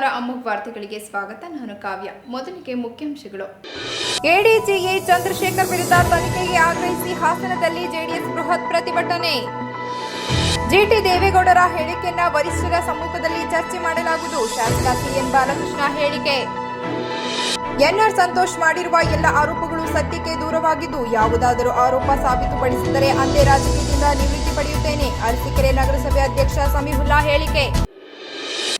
ನಮಸ್ಕಾರ ಅಮ್ಮುಗ್ ವಾರ್ತೆಗಳಿಗೆ ಸ್ವಾಗತ. ನಾನು ಕಾವ್ಯ. ಮೊದಲಿಗೆ ಮುಖ್ಯಾಂಶಗಳು. ಎಡಿಜಿಎ ಚಂದ್ರಶೇಖರ್ ವಿರುದ್ಧ ತನಿಖೆಗೆ ಆಗ್ರಹಿಸಿ ಹಾಸನದಲ್ಲಿ ಜೆಡಿಎಸ್ ಬೃಹತ್ ಪ್ರತಿಭಟನೆ. ಜಿಟಿ ದೇವೇಗೌಡರ ಹೇಳಿಕೆಯನ್ನ ವರಿಷ್ಠರ ಸಮ್ಮುಖದಲ್ಲಿ ಚರ್ಚೆ ಮಾಡಲಾಗುವುದು. ಶಾಸಕ ಸಿಎನ್ ಬಾಲಕೃಷ್ಣ ಹೇಳಿಕೆ. ಎನ್ಆರ್ ಸಂತೋಷ್ ಮಾಡಿರುವ ಎಲ್ಲ ಆರೋಪಗಳು ಸತ್ಯಕ್ಕೆ ದೂರವಾಗಿದ್ದು, ಯಾವುದಾದರೂ ಆರೋಪ ಸಾಬೀತುಪಡಿಸಿದರೆ ಅಂದೇ ರಾಜಕೀಯದಿಂದ ನಿವೃತ್ತಿ ಪಡೆಯುತ್ತೇನೆ. ಅರಸೀಕೆರೆ ನಗರಸಭೆ ಅಧ್ಯಕ್ಷ ಸಮೀಹುಲ್ಲಾ ಹೇಳಿಕೆ.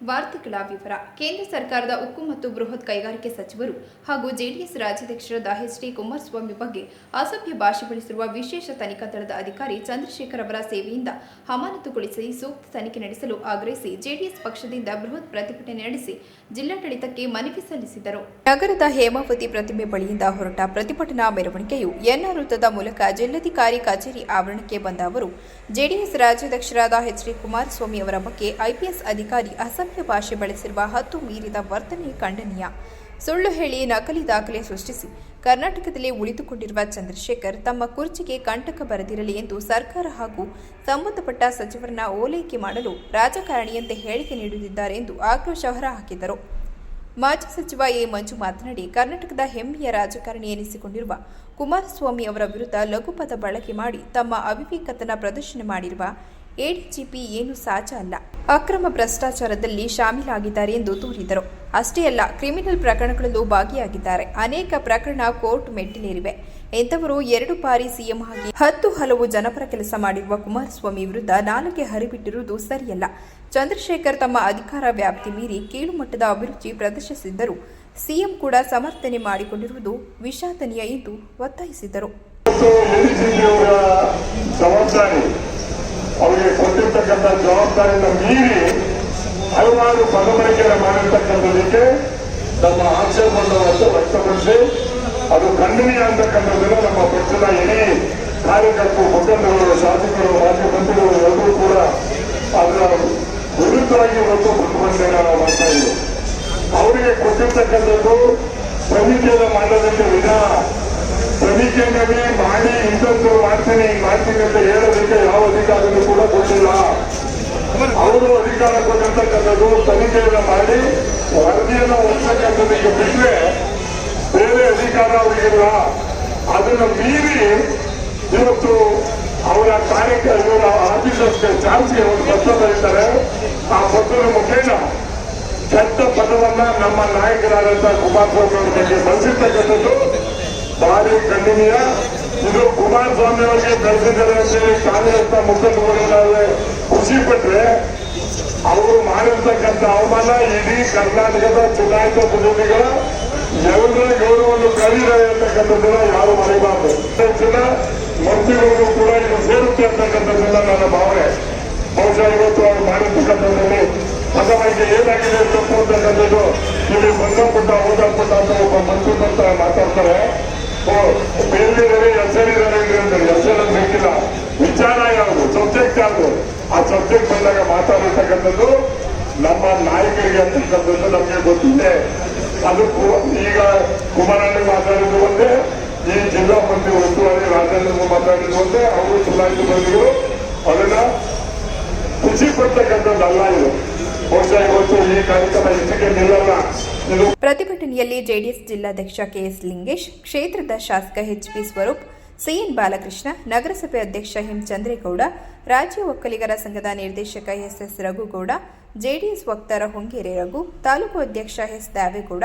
ವಾರ್ತೆಗಳ ವಿವರ ಕೇಂದ್ರ ಸರ್ಕಾರದ ಉಕ್ಕು ಮತ್ತು ಬೃಹತ್ ಕೈಗಾರಿಕೆ ಸಚಿವರು ಹಾಗೂ ಜೆಡಿಎಸ್ ರಾಜ್ಯಾಧ್ಯಕ್ಷರಾದ ಎಚ್ ಡಿ ಕುಮಾರಸ್ವಾಮಿ ಬಗ್ಗೆ ಅಸಭ್ಯ ಭಾಷೆ ಬಳಸಿರುವ ವಿಶೇಷ ತನಿಖಾ ದಳದ ಅಧಿಕಾರಿ ಚಂದ್ರಶೇಖರ್ ಅವರ ಸೇವೆಯಿಂದ ಅಮಾನತುಗೊಳಿಸಿ ಸೂಕ್ತ ತನಿಖೆ ನಡೆಸಲು ಆಗ್ರಹಿಸಿ ಜೆಡಿಎಸ್ ಪಕ್ಷದಿಂದ ಬೃಹತ್ ಪ್ರತಿಭಟನೆ ನಡೆಸಿ ಜಿಲ್ಲಾಡಳಿತಕ್ಕೆ ಮನವಿ ಸಲ್ಲಿಸಿದರು. ನಗರದ ಹೇಮಾವತಿ ಪ್ರತಿಮೆ ಬಳಿಯಿಂದ ಹೊರಟ ಪ್ರತಿಭಟನಾ ಮೆರವಣಿಗೆಯು ಎನ್ಆರ್ ವೃತ್ತದ ಮೂಲಕ ಜಿಲ್ಲಾಧಿಕಾರಿ ಕಚೇರಿ ಆವರಣಕ್ಕೆ ಬಂದ ಅವರು ಜೆಡಿಎಸ್ ರಾಜ್ಯಾಧ್ಯಕ್ಷರಾದ ಎಚ್ ಡಿ ಕುಮಾರಸ್ವಾಮಿ ಅವರ ಬಗ್ಗೆ ಐಪಿಎಸ್ ಅಧಿಕಾರಿ ಅಸಭ್ಯ ಭಾಷೆ ಬಳಸಿರುವ ಹತ್ತು ಮೀರಿದ ವರ್ತನೆ ಖಂಡನೀಯ. ಸುಳ್ಳು ಹೇಳಿ ನಕಲಿ ದಾಖಲೆ ಸೃಷ್ಟಿಸಿ ಕರ್ನಾಟಕದಲ್ಲಿ ಉಳಿದುಕೊಂಡಿರುವ ಚಂದ್ರಶೇಖರ್ ತಮ್ಮ ಕುರ್ಚಿಗೆ ಕಂಟಕ ಬರೆದಿರಲಿ ಎಂದು ಸರ್ಕಾರ ಹಾಗೂ ಸಂಬಂಧಪಟ್ಟ ಸಚಿವರನ್ನ ಓಲೈಕೆ ಮಾಡಲು ರಾಜಕಾರಣಿಯಂತೆ ಹೇಳಿಕೆ ನೀಡುತ್ತಿದ್ದಾರೆ ಎಂದು ಆಕ್ರೋಶ ಹೊರಹಾಕಿದರು. ಮಾಜಿ ಸಚಿವ ಎ ಮಂಜು ಮಾತನಾಡಿ, ಕರ್ನಾಟಕದ ಹೆಮ್ಮೆಯ ರಾಜಕಾರಣಿ ಎನಿಸಿಕೊಂಡಿರುವ ಕುಮಾರಸ್ವಾಮಿ ಅವರ ವಿರುದ್ಧ ಲಘುಪದ ಬಳಕೆ ಮಾಡಿ ತಮ್ಮ ಅವಿವೇಕತನ ಪ್ರದರ್ಶನ ಮಾಡಿರುವ ಎಡಿಜಿಪಿ ಏನು ಸಾಜ ಅಲ್ಲ, ಅಕ್ರಮ ಭ್ರಷ್ಟಾಚಾರದಲ್ಲಿ ಶಾಮೀಲಾಗಿದ್ದಾರೆ ಎಂದು ದೂರಿದರು. ಅಷ್ಟೇ ಅಲ್ಲ, ಕ್ರಿಮಿನಲ್ ಪ್ರಕರಣಗಳಲ್ಲೂ ಭಾಗಿಯಾಗಿದ್ದಾರೆ. ಅನೇಕ ಪ್ರಕರಣ ಕೋರ್ಟ್ ಮೆಟ್ಟಿಲೇರಿವೆ. ಎಂಥವರು ಎರಡು ಬಾರಿ ಸಿಎಂ ಆಗಿ ಹತ್ತು ಹಲವು ಜನಪರ ಕೆಲಸ ಮಾಡಿರುವ ಕುಮಾರಸ್ವಾಮಿ ವಿರುದ್ಧ ನಾಲಿಗೆ ಹರಿಬಿಟ್ಟಿರುವುದು ಸರಿಯಲ್ಲ. ಚಂದ್ರಶೇಖರ್ ತಮ್ಮ ಅಧಿಕಾರ ವ್ಯಾಪ್ತಿ ಮೀರಿ ಕೀಳುಮಟ್ಟದ ಅಭಿರುಚಿ ಪ್ರದರ್ಶಿಸಿದ್ದರು. ಸಿಎಂ ಕೂಡ ಸಮರ್ಥನೆ ಮಾಡಿಕೊಂಡಿರುವುದು ವಿಷಾದನೀಯ ಎಂದು ಒತ್ತಾಯಿಸಿದರು. ಮೀರಿ ಹಲವಾರು ನಮ್ಮ ಆಕ್ಷೇಪವನ್ನು ವ್ಯಕ್ತಪಡಿಸಿ, ಅದು ಖಂಡನೀಯ ಅಂತಕ್ಕಂಥದ್ದನ್ನು ನಮ್ಮ ಪಕ್ಷದ ಇಡೀ ಕಾರ್ಯಕರ್ತರು, ಮುಖಂಡರು, ಶಾಸಕರು, ಮಾಜಿ ಮಂತ್ರಿಗಳು ಎಲ್ಲರೂ ಕೂಡ ಅದರ ವಿರುದ್ಧವಾಗಿ ಇವತ್ತು ಪ್ರತಿಭಟನೆಗಳ ಮಾಡ್ತಾ ಇದ್ದೀವಿ ಅವರಿಗೆ ಕೊಟ್ಟಿರ್ತಕ್ಕಂಥದ್ದು ತನಿಖೆಯನ್ನು ಮಾಡೋದಕ್ಕೆ ವಿಧಾನ. ತನಿಖೆನಲ್ಲಿ ಮಾಡಿ ಇಂಥದ್ದು ಮಾಡ್ತೀನಿ ಮಾಡ್ತೀನಿ ಅಂತ ಹೇಳೋದಕ್ಕೆ ಯಾವ ಅಧಿಕಾರಿಗೂ ಕೂಡ ಕೊಟ್ಟಿಲ್ಲ. ಅವರು ಅಧಿಕಾರ ಕೊಟ್ಟಿರ್ತಕ್ಕಂಥದ್ದು ತನಿಖೆಯನ್ನು ಮಾಡಿ ವರದಿಯನ್ನು ಹೊಂದಕ್ಕಂಥದ್ದಕ್ಕೆ ಬಿಟ್ಟರೆ ಬೇರೆ ಅಧಿಕಾರ ಅವರಿಗಿಲ್ಲ ಅದನ್ನು ಮೀರಿ ಇವತ್ತು ಅವರ ಕಾರ್ಯಕ್ಕೆ ಇವರ ಆಫೀಸರ್ಸ್ಗೆ ಅವರು ಪತ್ರ ಬರೀತಾರೆ ಆ ಪತ್ರದ ಮುಖೇನ ಕೆಟ್ಟ ಪದವನ್ನ ನಮ್ಮ ನಾಯಕರಾದಂತ ಕುಮಾರಸ್ವಾಮಿ ಅವರ ಬಗ್ಗೆ ಬಳಸಿರ್ತಕ್ಕಂಥದ್ದು ಭಾರಿ ಖಂಡನೀಯ ಇದು ಕುಮಾರಸ್ವಾಮಿ ಅವರಿಗೆ ಬೆಳೆಸಿದ್ದಾರೆ ಅಂತೇಳಿ ಕಾಂಗ್ರೆಸ್ನ ಮುಖಂಡರುಗಳಾದ್ರೆ ಖುಷಿ ಪಟ್ರೆ ಅವರು ಮಾಡಿರ್ತಕ್ಕಂಥ ಅವಮಾನ ಇಡೀ ಕರ್ನಾಟಕದ ಚುನಾಯಿತ ಪ್ರತಿನಿಧಿಗಳ ಎಲ್ಲರ ಗೌರವವನ್ನು ಕಳೆದಿದ್ದಾರೆ ಅಂತಕ್ಕಂಥದ್ದನ್ನ ಯಾರು ಮರೆಯಬಾರದು ಮಂತ್ರಿಗಳಿಗೂ ಕೂಡ ಇದು ಸೇರುತ್ತೆ ಅಂತಕ್ಕಂಥದ್ದೆಲ್ಲ ನನ್ನ ಭಾವನೆ. ಬಹುಶಃ ಇವತ್ತು ಅವರು ಮಾಡಿರ್ತಕ್ಕಂಥದ್ದಲ್ಲಿ ಇದು ಏನಾಗಿದೆ ತಪ್ಪು ಅಂತಕ್ಕಂಥದ್ದು ಇಲ್ಲಿ ಬಂದಪುಟ್ಟ ಓದಲ್ಪಟ್ಟ ಅಂತ ಒಬ್ಬ ಮಂತ್ರಿ ಅಂತ ಮಾತಾಡ್ತಾರೆ. ಬೇರೆ ಬೇರೆ ಹೆಸರಿದ್ದಾರೆ ಹೆಸರು ಬೇಕಿಲ್ಲ. ವಿಚಾರ ಯಾವುದು? ಸಬ್ಜೆಕ್ಟ್ ಯಾವುದು? ಆ ಸಬ್ಜೆಕ್ಟ್ ಬಂದಾಗ ಮಾತಾಡಿರ್ತಕ್ಕಂಥದ್ದು ನಮ್ಮ ನಾಯಕರಿಗೆ ಅಂತಕ್ಕಂಥದ್ದು ನಮಗೆ ಗೊತ್ತಿದೆ. ಅದು ಈಗ ಕುಮಾರಣ್ಣ ಮಾತಾಡಿದ್ದು ಒಂದೇ. ಈ ಜಿಲ್ಲಾ ಮಂತ್ರಿ ಉಸ್ತುವಾರಿ ರಾಜೇಂದ್ರ ಒಂದೇ ಅವರು ಚುನಾಯಿತ ಬಂದಿದ್ರು ಅದನ್ನ ಖುಷಿ ಪಡ್ತಕ್ಕಂಥದ್ದಲ್ಲ ಇದು ಪ್ರತಿಭಟನೆಯಲ್ಲಿ ಜೆಡಿಎಸ್ ಜಿಲ್ಲಾಧ್ಯಕ್ಷ ಕೆಎಸ್ ಲಿಂಗೇಶ್, ಕ್ಷೇತ್ರದ ಶಾಸಕ H P Swaroop, CN Balakrishna, ನಗರಸಭೆ ಅಧ್ಯಕ್ಷ ಎಂ ಚಂದ್ರೇಗೌಡ, ರಾಜ್ಯ ಒಕ್ಕಲಿಗರ ಸಂಘದ ನಿರ್ದೇಶಕ ಎಸ್ಎಸ್ ಎಸ್ ರಘುಗೌಡ, ಜೆಡಿಎಸ್ ವಕ್ತಾರ ಹೊಂಗೇರಿ ರಘು, ತಾಲೂಕು ಅಧ್ಯಕ್ಷ S Davegowda,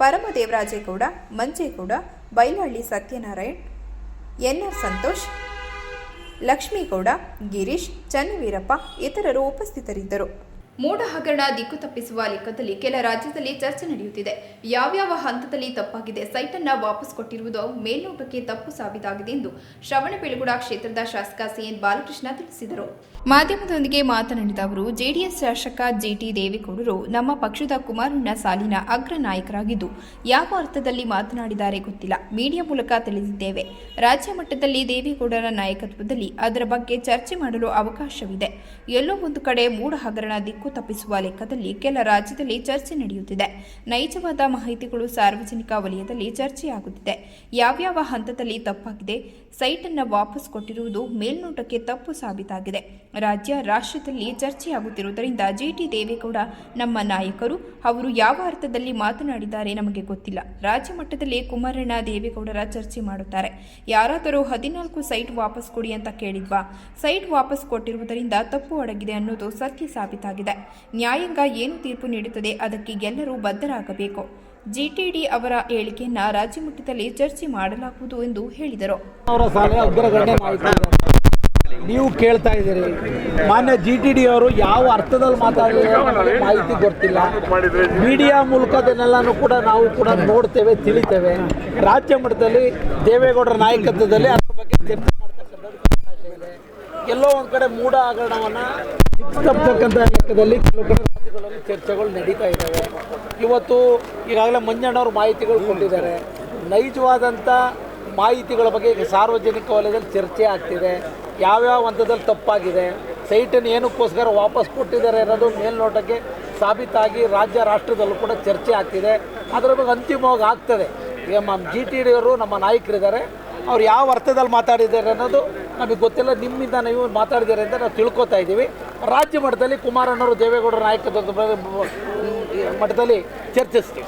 Paramadevarajegowda, Manjegowda Bailahalli Satyanarayan N R Santosh, Lakshmigowda, Girish, Channaveerappa ಇತರರು ಉಪಸ್ಥಿತರಿದ್ದರು. ಮೋಡ ಹಗರಣ ದಿಕ್ಕು ತಪ್ಪಿಸುವ ಲೆಕ್ಕದಲ್ಲಿ ಕೆಲ ರಾಜ್ಯದಲ್ಲಿ ಚರ್ಚೆ ನಡೆಯುತ್ತಿದೆ. ಯಾವ್ಯಾವ ಹಂತದಲ್ಲಿ ತಪ್ಪಾಗಿದೆ, ಸೈಟನ್ನ ವಾಪಸ್ ಕೊಟ್ಟಿರುವುದು ಮೇಲ್ನೋಟಕ್ಕೆ ತಪ್ಪು ಸಾಬೀತಾಗಿದೆ ಎಂದು ಶ್ರವಣಬೆಳಗುಡ ಕ್ಷೇತ್ರದ ಶಾಸಕ ಸಿಎನ್ ಬಾಲಕೃಷ್ಣ ತಿಳಿಸಿದರು. ಮಾಧ್ಯಮದೊಂದಿಗೆ ಮಾತನಾಡಿದ ಅವರು, ಜೆಡಿಎಸ್ ಶಾಸಕ ಜಿಟಿ ದೇವೇಗೌಡರು ನಮ್ಮ ಪಕ್ಷದ ಕುಮಾರಣ್ಣ ಸಾಲಿನ ಅಗ್ರ ನಾಯಕರಾಗಿದ್ದು, ಯಾವ ಅರ್ಥದಲ್ಲಿ ಮಾತನಾಡಿದ್ದಾರೆ ಗೊತ್ತಿಲ್ಲ. ಮೀಡಿಯಾ ಮೂಲಕ ತಿಳಿದಿದ್ದೇವೆ. ರಾಜ್ಯ ಮಟ್ಟದಲ್ಲಿ ದೇವೇಗೌಡರ ನಾಯಕತ್ವದಲ್ಲಿ ಅದರ ಬಗ್ಗೆ ಚರ್ಚೆ ಮಾಡಲು ಅವಕಾಶವಿದೆ. ಎಲ್ಲೋ ಒಂದು ಕಡೆ ಮೂಢ ಹಗರಣ ದಿಕ್ಕು ದಿಕ್ಕು ತಪ್ಪಿಸುವ ಲೆಕ್ಕದಲ್ಲಿ ಕೆಲ ರಾಜ್ಯದಲ್ಲಿ ಚರ್ಚೆ ನಡೆಯುತ್ತಿದೆ. ನೈಜವಾದ ಮಾಹಿತಿಗಳು ಸಾರ್ವಜನಿಕ ವಲಯದಲ್ಲಿ ಚರ್ಚೆಯಾಗುತ್ತಿದೆ. ಯಾವ್ಯಾವ ಹಂತದಲ್ಲಿ ತಪ್ಪಾಗಿದೆ? ಸೈಟನ್ನು ವಾಪಸ್ ಕೊಟ್ಟಿರುವುದು ಮೇಲ್ನೋಟಕ್ಕೆ ತಪ್ಪು ಸಾಬೀತಾಗಿದೆ. ರಾಜ್ಯ ರಾಷ್ಟ್ರದಲ್ಲಿ ಚರ್ಚೆಯಾಗುತ್ತಿರುವುದರಿಂದ ಜಿ ಟಿ ದೇವೇಗೌಡ ನಮ್ಮ ನಾಯಕರು, ಅವರು ಯಾವ ಅರ್ಥದಲ್ಲಿ ಮಾತನಾಡಿದ್ದಾರೆ ನಮಗೆ ಗೊತ್ತಿಲ್ಲ. ರಾಜ್ಯ ಮಟ್ಟದಲ್ಲಿ ಕುಮಾರಣ್ಣ ದೇವೇಗೌಡರ ಚರ್ಚೆ ಮಾಡುತ್ತಾರೆ. ಯಾರಾದರೂ ಹದಿನಾಲ್ಕು ಸೈಟ್ ವಾಪಸ್ ಕೊಡಿ ಅಂತ ಕೇಳಿದ್ವಾ? ಸೈಟ್ ವಾಪಸ್ ಕೊಟ್ಟಿರುವುದರಿಂದ ತಪ್ಪು ಅಡಗಿದೆ ಅನ್ನೋದು ಸತ್ಯ ಸಾಬೀತಾಗಿದೆ. ನ್ಯಾಯಾಂಗ ಏನು ತೀರ್ಪು ನೀಡುತ್ತದೆ ಅದಕ್ಕೆ ಎಲ್ಲರೂ ಬದ್ಧರಾಗಬೇಕು. ಜಿಟಿಡಿ ಅವರ ಹೇಳಿಕೆಯನ್ನ ರಾಜ್ಯ ಮಟ್ಟದಲ್ಲಿ ಚರ್ಚೆ ಮಾಡಲಾಗುವುದು ಎಂದು ಹೇಳಿದರು. ನೀವು ಕೇಳ್ತಾ ಇದ್ದೀರಿ. ಮಾನ್ಯ ಜಿ ಟಿ ಡಿ ಅವರು ಯಾವ ಅರ್ಥದಲ್ಲಿ ಮಾತಾಡಿದ್ರೆ ಮಾಹಿತಿ ಗೊತ್ತಿಲ್ಲ. ಮೀಡಿಯಾ ಮೂಲಕ ಅದನ್ನೆಲ್ಲನೂ ಕೂಡ ನಾವು ಕೂಡ ನೋಡ್ತೇವೆ, ತಿಳಿತೇವೆ. ರಾಜ್ಯ ಮಟ್ಟದಲ್ಲಿ, ದೇವೇಗೌಡರ ನಾಯಕತ್ವದಲ್ಲಿ ಅದ್ರ ಬಗ್ಗೆ ಚರ್ಚೆ ಇದೆ. ಎಲ್ಲೋ ಒಂದು ಕಡೆ ಮೂಢ ಹಗರಣವನ್ನು ತಪ್ಪತಕ್ಕಂಥ ಲೆಕ್ಕದಲ್ಲಿ ಕೆಲವು ಕಡೆ ರಾಜ್ಯಗಳಲ್ಲಿ ಚರ್ಚೆಗಳು ನಡೀತಾ ಇದ್ದಾವೆ. ಇವತ್ತು ಈಗಾಗಲೇ ಮಂಜಣ್ಣವರು ಮಾಹಿತಿಗಳು ಕೊಟ್ಟಿದ್ದಾರೆ. ನೈಜವಾದಂಥ ಮಾಹಿತಿಗಳ ಬಗ್ಗೆ ಈಗ ಸಾರ್ವಜನಿಕ ವಲಯದಲ್ಲಿ ಚರ್ಚೆ ಆಗ್ತಿದೆ. ಯಾವ್ಯಾವ ಹಂತದಲ್ಲಿ ತಪ್ಪಾಗಿದೆ, ಸೈಟನ್ನು ಏನಕ್ಕೋಸ್ಕರ ವಾಪಸ್ ಕೊಟ್ಟಿದ್ದಾರೆ ಅನ್ನೋದು ಮೇಲ್ನೋಟಕ್ಕೆ ಸಾಬೀತಾಗಿ ರಾಜ್ಯ ರಾಷ್ಟ್ರದಲ್ಲೂ ಕೂಡ ಚರ್ಚೆ ಆಗ್ತಿದೆ. ಅದರ ಬಗ್ಗೆ ಅಂತಿಮವಾಗಿ ಆಗ್ತದೆ. ಈಗ ನಮ್ಮ ಜಿ ಟಿ ಡಿಯವರು ನಮ್ಮ ನಾಯಕರಿದ್ದಾರೆ. ಅವ್ರು ಯಾವ ಅರ್ಥದಲ್ಲಿ ಮಾತಾಡಿದ್ದಾರೆ ಅನ್ನೋದು ನಮಗೆ ಗೊತ್ತಿಲ್ಲ. ನಿಮ್ಮಿಂದ ನೀವು ಮಾತಾಡಿದ್ದಾರೆ ಅಂತ ನಾವು ತಿಳ್ಕೊತಾ ಇದ್ದೀವಿ. ರಾಜ್ಯ ಮಟ್ಟದಲ್ಲಿ ಕುಮಾರಣ್ಣವರು ದೇವೇಗೌಡರ ನಾಯಕತ್ವದ ಮಟ್ಟದಲ್ಲಿ ಚರ್ಚಿಸ್ತೀವಿ.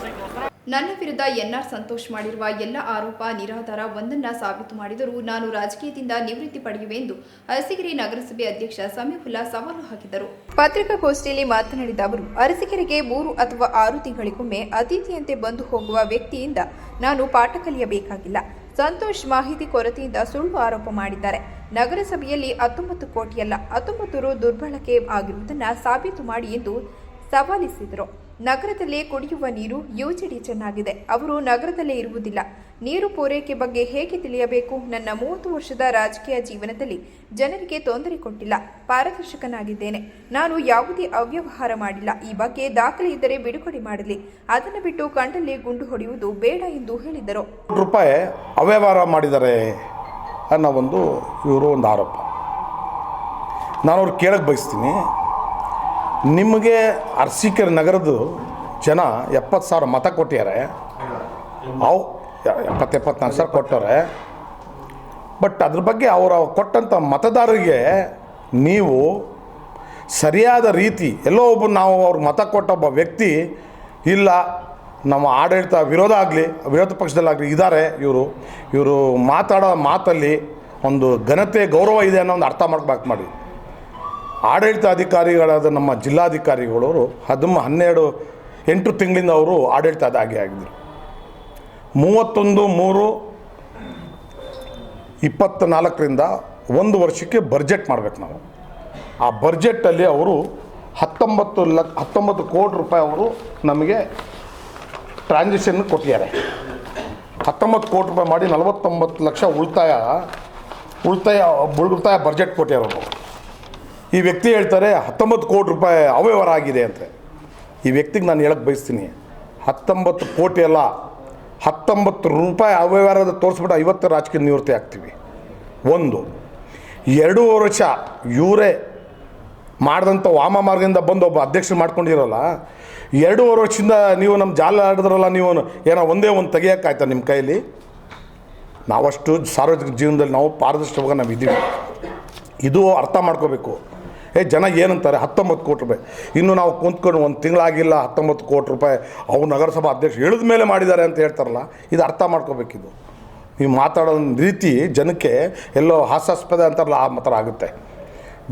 ನನ್ನ ವಿರುದ್ಧ ಎನ್ಆರ್ ಸಂತೋಷ್ ಮಾಡಿರುವ ಎಲ್ಲ ಆರೋಪ ನಿರಾಧಾರ ಒಂದನ್ನ ಸಾಬೀತು ಮಾಡಿದರೂ ನಾನು ರಾಜಕೀಯದಿಂದ ನಿವೃತ್ತಿ ಪಡೆಯುವೆ ಎಂದು ಅರಸೀಕೆರೆ ನಗರಸಭೆ ಅಧ್ಯಕ್ಷ ಸಮೀಪುಲ್ಲಾ ಸವಾಲು ಹಾಕಿದರು. ಪತ್ರಿಕಾಗೋಷ್ಠಿಯಲ್ಲಿ ಮಾತನಾಡಿದ ಅವರು, ಅರಸೀಕೆರೆಗೆ ಮೂರು ಅಥವಾ ಆರು ತಿಂಗಳಿಗೊಮ್ಮೆ ಅತಿಥಿಯಂತೆ ಬಂದು ಹೋಗುವ ವ್ಯಕ್ತಿಯಿಂದ ನಾನು ಪಾಠ ಕಲಿಯಬೇಕಾಗಿಲ್ಲ. ಸಂತೋಷ್ ಮಾಹಿತಿ ಕೊರತೆಯಿಂದ ಸುಳ್ಳು ಆರೋಪ ಮಾಡಿದ್ದಾರೆ. ನಗರಸಭೆಯಲ್ಲಿ ಹತ್ತೊಂಬತ್ತು ಕೋಟಿಯಲ್ಲ, ಹತ್ತೊಂಬತ್ತು ರು ದುರ್ಬಳಕೆ ಆಗಿರುವುದನ್ನು ಸಾಬೀತು ಮಾಡಿ ಎಂದು ಸವಾಲಿಸಿದರು. ನಗರದಲ್ಲೇ ಕುಡಿಯುವ ನೀರು ಯುಜಿಡಿ ಚೆನ್ನಾಗಿದೆ. ಅವರು ನಗರದಲ್ಲೇ ಇರುವುದಿಲ್ಲ. ನೀರು ಪೂರೈಕೆ ಬಗ್ಗೆ ಹೇಗೆ ತಿಳಿಯಬೇಕು? ನನ್ನ ಮೂವತ್ತು ವರ್ಷದ ರಾಜಕೀಯ ಜೀವನದಲ್ಲಿ ಜನರಿಗೆ ತೊಂದರೆ ಕೊಟ್ಟಿಲ್ಲ. ಪಾರದರ್ಶಕನಾಗಿದ್ದೇನೆ. ನಾನು ಯಾವುದೇ ಅವ್ಯವಹಾರ ಮಾಡಿಲ್ಲ. ಈ ಬಗ್ಗೆ ದಾಖಲೆ ಇದ್ದರೆ ಬಿಡುಗಡೆ ಮಾಡಲಿ. ಅದನ್ನು ಬಿಟ್ಟು ಕಂಡಲ್ಲಿ ಗುಂಡು ಹೊಡೆಯುವುದು ಬೇಡ ಎಂದು ಹೇಳಿದರು. ರೂಪಾಯಿ ಅವ್ಯವಹಾರ ಮಾಡಿದ್ದಾರೆ ಅನ್ನೋ ಒಂದು ಇವರು ಒಂದು ಆರೋಪ. ನಾನು ಅವ್ರು ಕೇಳಕ್ಕೆ ಬಯಸ್ತೀನಿ. ನಿಮಗೆ ಅರಸೀಕೆರೆ ನಗರದ ಜನ ಎಪ್ಪತ್ತು ಸಾವಿರ ಮತ ಕೊಟ್ಟಿದ್ದಾರೆ. ಅವು ಎಪ್ಪತ್ತು, ಎಪ್ಪತ್ನಾಲ್ಕು ಸಾವಿರ ಕೊಟ್ಟವ್ರೆ. ಬಟ್ ಅದ್ರ ಬಗ್ಗೆ ಅವರ ಕೊಟ್ಟಂಥ ಮತದಾರರಿಗೆ ನೀವು ಸರಿಯಾದ ರೀತಿ ಎಲ್ಲೋ ಒಬ್ಬ ನಾವು ಅವ್ರಿಗೆ ಮತ ಕೊಟ್ಟೊಬ್ಬ ವ್ಯಕ್ತಿ, ಇಲ್ಲ, ನಮ್ಮ ಆಡಳಿತ ವಿರೋಧ ಆಗಲಿ, ವಿರೋಧ ಪಕ್ಷದಲ್ಲಾಗಲಿ ಇದ್ದಾರೆ ಇವರು. ಇವರು ಮಾತಾಡೋ ಮಾತಲ್ಲಿ ಒಂದು ಘನತೆ ಗೌರವ ಇದೆ ಅನ್ನೋ ಒಂದು ಅರ್ಥ ಮಾಡ್ಬೇಕು ಮಾಡಿ. ಆಡಳಿತ ಅಧಿಕಾರಿಗಳಾದ ನಮ್ಮ ಜಿಲ್ಲಾಧಿಕಾರಿಗಳವರು ಹದಿಮ ಹನ್ನೆರಡು ಎಂಟು ತಿಂಗಳಿಂದ ಅವರು ಆಡಳಿತ ಅದಾಗಿ ಆಗಿದ್ದರು. ಮೂವತ್ತೊಂದು, ಮೂರು ಇಪ್ಪತ್ತ್ನಾಲ್ಕರಿಂದ ಒಂದು ವರ್ಷಕ್ಕೆ ಬಡ್ಜೆಟ್ ಮಾಡ್ಬೇಕು ನಾವು. ಆ ಬಡ್ಜೆಟ್ಟಲ್ಲಿ ಅವರು ಹತ್ತೊಂಬತ್ತು ಲಕ್, ಹತ್ತೊಂಬತ್ತು ಕೋಟಿ ರೂಪಾಯಿ ಅವರು ನಮಗೆ ಟ್ರಾನ್ಸಾಕ್ಷನ್ ಕೊಟ್ಟಿದ್ದಾರೆ. ಹತ್ತೊಂಬತ್ತು ಕೋಟಿ ರೂಪಾಯಿ ಮಾಡಿ ನಲವತ್ತೊಂಬತ್ತು ಲಕ್ಷ ಉಳಿತಾಯ ಉಳಿತಾಯ ಉಳಿತಾಯ ಬಜೆಟ್ ಕೊಟ್ಟಿದ್ದಾರೆ ಅವರು. ಈ ವ್ಯಕ್ತಿ ಹೇಳ್ತಾರೆ, ಹತ್ತೊಂಬತ್ತು ಕೋಟಿ ರೂಪಾಯಿ ಅವ್ಯವಹಾರ ಆಗಿದೆ ಅಂತ. ಈ ವ್ಯಕ್ತಿಗೆ ನಾನು ಹೇಳಕ್ಕೆ ಬಯಸ್ತೀನಿ. ಹತ್ತೊಂಬತ್ತು ಕೋಟಿ ಅಲ್ಲ, ಹತ್ತೊಂಬತ್ತು ರೂಪಾಯಿ ಅವ್ಯವಹಾರದ ತೋರಿಸ್ಬಿಟ್ಟು ಐವತ್ತು ರಾಜಕೀಯ ನಿವೃತ್ತಿ ಆಗ್ತೀವಿ. ಒಂದು ಎರಡೂವರೆ ವರ್ಷ ಇವರೇ ಮಾಡಿದಂಥ ವಾಮ ಮಾರ್ಗದಿಂದ ಬಂದು ಒಬ್ಬ ಅಧ್ಯಕ್ಷರು ಮಾಡ್ಕೊಂಡಿರಲ್ಲ ಎರಡೂವರೆ ವರ್ಷದಿಂದ ನೀವು ನಮ್ಮ ಜಾಲ ಆಡಿದ್ರಲ್ಲ, ನೀವು ಏನೋ ಒಂದೇ ಒಂದು ತೆಗಿಯೋಕ್ಕಾಯ್ತಾ ನಿಮ್ಮ ಕೈಯಲ್ಲಿ ನಾವಷ್ಟು ಸಾರ್ವಜನಿಕ ಜೀವನದಲ್ಲಿ ನಾವು ಪಾರದರ್ಶಕವಾಗಿ ನಾವು ಇದ್ದೀವಿ ಇದು ಅರ್ಥ ಮಾಡ್ಕೋಬೇಕು. ಏ, ಜನ ಏನಂತಾರೆ? ಹತ್ತೊಂಬತ್ತು ಕೋಟಿ ರೂಪಾಯಿ. ಇನ್ನು ನಾವು ಕುಂತ್ಕೊಂಡು ಒಂದು ತಿಂಗಳಾಗಿಲ್ಲ, ಹತ್ತೊಂಬತ್ತು ಕೋಟಿ ರೂಪಾಯಿ. ಅವು ನಗರಸಭಾ ಅಧ್ಯಕ್ಷ ಹೇಳಿದ ಮೇಲೆ ಮಾಡಿದ್ದಾರೆ ಅಂತ ಹೇಳ್ತಾರಲ್ಲ, ಇದು ಅರ್ಥ ಮಾಡ್ಕೋಬೇಕಿದು. ನೀವು ಮಾತಾಡೋ ರೀತಿ ಜನಕ್ಕೆ ಎಲ್ಲೋ ಹಾಸ್ಯಾಸ್ಪದ ಅಂತಾರಲ್ಲ, ಆ ಮಾತ್ರ ಆಗುತ್ತೆ.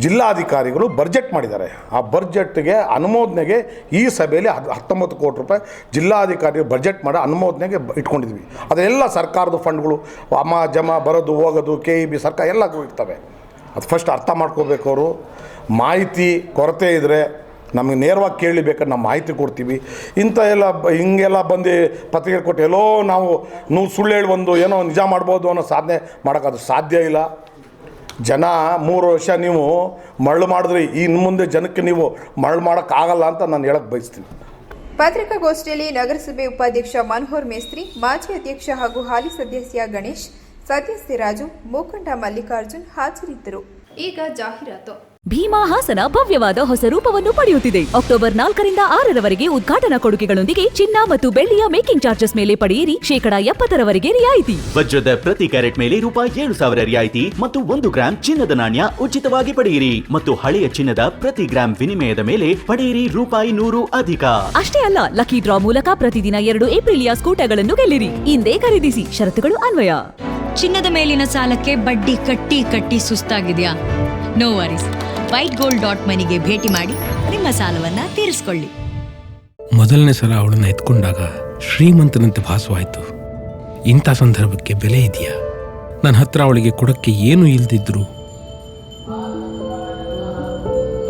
ಜಿಲ್ಲಾಧಿಕಾರಿಗಳು ಬಜೆಟ್ ಮಾಡಿದ್ದಾರೆ. ಆ ಬಡ್ಜೆಟ್ಗೆ ಅನುಮೋದನೆಗೆ ಈ ಸಭೆಯಲ್ಲಿ ಹತ್ತೊಂಬತ್ತು ಕೋಟಿ ರೂಪಾಯಿ ಜಿಲ್ಲಾಧಿಕಾರಿ ಬಜೆಟ್ ಮಾಡಿ ಅನುಮೋದನೆಗೆ ಇಟ್ಕೊಂಡಿದ್ವಿ. ಅದೆಲ್ಲ ಸರ್ಕಾರದ ಫಂಡ್ಗಳು ಅಮ ಜಮ, ಬರೋದು, ಹೋಗೋದು ಕೆ ಇ ಬಿ ಸರ್ಕಾರ ಎಲ್ಲ ಇರ್ತವೆ. ಅದು ಫಸ್ಟ್ ಅರ್ಥ ಮಾಡ್ಕೋಬೇಕು ಅವರು. ಮಾಹಿತಿ ಕೊರತೆ ಇದ್ದರೆ ನಮಗೆ ನೇರವಾಗಿ ಕೇಳಬೇಕಾದ್ರೆ ನಾವು ಮಾಹಿತಿ ಕೊಡ್ತೀವಿ. ಇಂಥ ಎಲ್ಲ ಹಿಂಗೆಲ್ಲ ಬಂದು ಪತ್ರಿಕೆ ಕೊಟ್ಟು ಎಲ್ಲೋ ನಾವು ನೀವು ಸುಳ್ಳು ಹೇಳಿ ಒಂದು ಏನೋ ನಿಜ ಮಾಡ್ಬೋದು ಅನ್ನೋ ಸಾಧನೆ ಮಾಡೋಕ್ಕದು ಸಾಧ್ಯ ಇಲ್ಲ. ಜನ ಮೂರು ವರ್ಷ ನೀವು ಮರಳು ಮಾಡಿದ್ರಿ ಇನ್ನು ಮುಂದೆ ಜನಕ್ಕೆ ನೀವು ಮರಳು ಮಾಡೋಕ್ಕಾಗಲ್ಲ ಅಂತ ನಾನು ಹೇಳಕ್ಕೆ ಬಯಸ್ತೀನಿ. ಪತ್ರಿಕಾಗೋಷ್ಠಿಯಲ್ಲಿ ನಗರಸಭೆ ಉಪಾಧ್ಯಕ್ಷ ಮನೋಹರ್ ಮೇಸ್ತ್ರಿ, ಮಾಜಿ ಅಧ್ಯಕ್ಷ ಹಾಗೂ ಹಾಲಿ ಸದಸ್ಯ ಗಣೇಶ್ ಸದಸ್ಯ ಸಿರಾಜು ಮುಖಂಡ ಮಲ್ಲಿಕಾರ್ಜುನ್ ಹಾಜರಿದ್ದರು. ಈಗ ಜಾಹೀರಾತು. ಭೀಮಾ ಹಾಸನ ಭವ್ಯವಾದ ಹೊಸ ರೂಪವನ್ನು ಪಡೆಯುತ್ತಿದೆ. ಅಕ್ಟೋಬರ್ ನಾಲ್ಕರಿಂದ ಆರರವರೆಗೆ ಉದ್ಘಾಟನಾ ಕೊಡುಗೆಗಳೊಂದಿಗೆ ಚಿನ್ನ ಮತ್ತು ಬೆಳ್ಳಿಯ ಮೇಕಿಂಗ್ ಚಾರ್ಜಸ್ ಮೇಲೆ ಪಡೆಯಿರಿ. ಶೇಕಡಾ ಎಪ್ಪತ್ತರವರೆಗೆ ರಿಯಾಯಿತಿ. ವಜ್ರದ ಪ್ರತಿ ಕ್ಯಾರೆಟ್ ಮೇಲೆ ರೂಪಾಯಿ ಏಳು ಸಾವಿರ ರಿಯಾಯಿತಿ ಮತ್ತು ಒಂದು ಗ್ರಾಂ ಚಿನ್ನದ ನಾಣ್ಯ ಉಚಿತವಾಗಿ ಪಡೆಯಿರಿ ಮತ್ತು ಹಳೆಯ ಚಿನ್ನದ ಪ್ರತಿ ಗ್ರಾಂ ವಿನಿಮಯದ ಮೇಲೆ ಪಡೆಯಿರಿ ರೂಪಾಯಿ ನೂರು ಅಧಿಕ. ಅಷ್ಟೇ ಅಲ್ಲ ಲಕ್ಕಿ ಡ್ರಾ ಮೂಲಕ ಪ್ರತಿದಿನ ಎರಡು ಏಪ್ರಿಲಿಯ ಸ್ಕೂಟಗಳನ್ನು ಗೆಲ್ಲಿರಿ. ಇಂದೇ ಖರೀದಿಸಿ ಷರತ್ತುಗಳು ಅನ್ವಯ. ಚಿನ್ನದ ಮೇಲಿನ ಸಾಲಕ್ಕೆ ಬಡ್ಡಿ ಕಟ್ಟಿ ಕಟ್ಟಿ ಸುಸ್ತಾಗಿದೆಯಾ? No worries White Gold dot ಮನಿಗೆ ಭೇಟಿ ಮಾಡಿ ನಿಮ್ಮ ಸಾಲವನ್ನ ತೀರಿಸಿಕೊಳ್ಳಿ. ಮೊದಲನೇ ಸಲ ಅವಳನ್ನ ಎತ್ಕೊಂಡಾಗ ಶ್ರೀಮಂತನಂತೆ ಭಾಸವಾಯಿತು. ಇಂಥ ಸಂದರ್ಭಕ್ಕೆ ಬೆಲೆ ಇದೆಯಾ? ನನ್ನ ಹತ್ರ ಅವಳಿಗೆ ಕೊಡಕ್ಕೆ ಏನು ಇಲ್ದಿದ್ರು.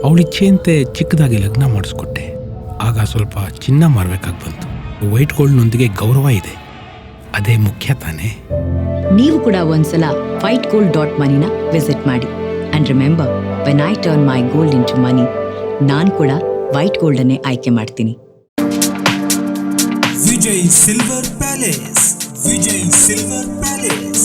ಅವಳಿಚ್ಛೆಯಂತೆ ಚಿಕ್ಕದಾಗಿ ಲಗ್ನ ಮಾಡಿಸ್ಕೊಟ್ಟೆ. ಆಗ ಸ್ವಲ್ಪ ಚಿನ್ನ ಮಾರಬೇಕಾಗಿ ಬಂತು. ವೈಟ್ ಗೋಲ್ಡ್ನೊಂದಿಗೆ ಗೌರವ ಇದೆ. ಅದೇ ಮುಖ್ಯ ತಾನೆ? ನೀವು ಕೂಡ ಒಂದ್ಸಲ ವೈಟ್ ಗೋಲ್ಡ್ ಡಾಟ್ ಮನಿನ ವಿಸಿಟ್ ಮಾಡಿ. And remember when I turn my gold into money ನಾನು ಕೂಡ ವೈಟ್ ಗೋಲ್ಡ್ ಅನ್ನೇ ಆಯ್ಕೆ ಮಾಡ್ತೀನಿ. Vijay silver palace. Vijay silver palace.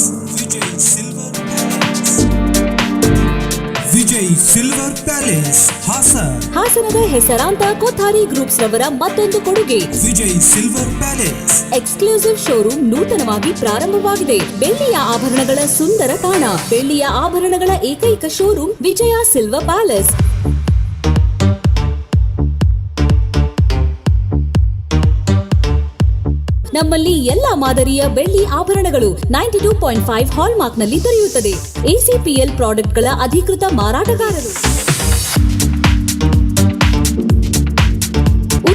Silver palace Hassan ಹಾಸನದ ಹೆಸರಾಂತ ಕೊಥಾರಿ ಗ್ರೂಪ್ಸ್ ನವರ ಮತ್ತೊಂದು ಕೊಡುಗೆ. Vijay silver palace exclusive showroom ನೂತನವಾಗಿ ಪ್ರಾರಂಭವಾಗಿದೆ. ಬೆಳ್ಳಿಯ ಆಭರಣಗಳ ಸುಂದರ ತಾಣ. ಬೆಳ್ಳಿಯ ಆಭರಣಗಳ ಏಕೈಕ ಶೋರೂಮ್ ವಿಜಯ ಸಿಲ್ವರ್ ಪ್ಯಾಲೇಸ್ ನಮ್ಮಲ್ಲಿ ಎಲ್ಲಾ ಮಾದರಿಯ ಬೆಳ್ಳಿ ಆಭರಣಗಳು ನೈಂಟಿ ಟೂ ಪಾಯಿಂಟ್ ಫೈವ್ ಹಾಲ್ಮಾರ್ಕ್ನಲ್ಲಿ ದೊರೆಯುತ್ತದೆ ಎಸಿಪಿಎಲ್ ಪ್ರಾಡಕ್ಟ್ಗಳ ಅಧಿಕೃತ ಮಾರಾಟಗಾರರು.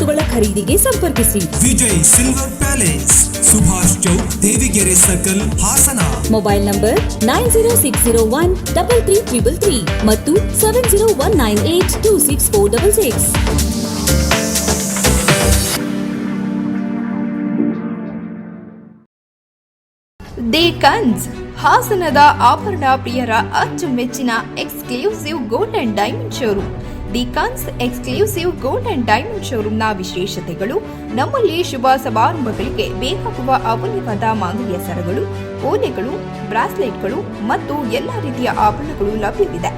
ವಸ್ತುಗಳ ಖರೀದಿಗೆ ಸಂಪರ್ಕಿಸಿ. Vijay silver palace Subhash Chowk Devigere circle Hassan. Mobile number nine zero six zero one double three triple three ಮತ್ತು seven zero one nine eight two six four double six. The Kans ಹಾಸನದ ಆಭರಣ ಪ್ರಿಯರ ಅಚ್ಚುಮೆಚ್ಚಿನ exclusive gold and diamond showroom. The Kans exclusive gold and diamond ಶೋರೂಮ್ನ ವಿಶೇಷತೆಗಳು, ನಮ್ಮಲ್ಲಿ ಶುಭ ಸಮಾರಂಭಗಳಿಗೆ ಬೇಕಾಗುವ ಅಮೂಲ್ಯವಾದ ಮಾಂಗಲ್ಯ ಸರಗಳು, ಓಲೆಗಳು, ಬ್ರಾಸ್ಲೆಟ್ಗಳು ಮತ್ತು ಎಲ್ಲ ರೀತಿಯ ಆಭರಣಗಳು ಲಭ್ಯವಿದೆ.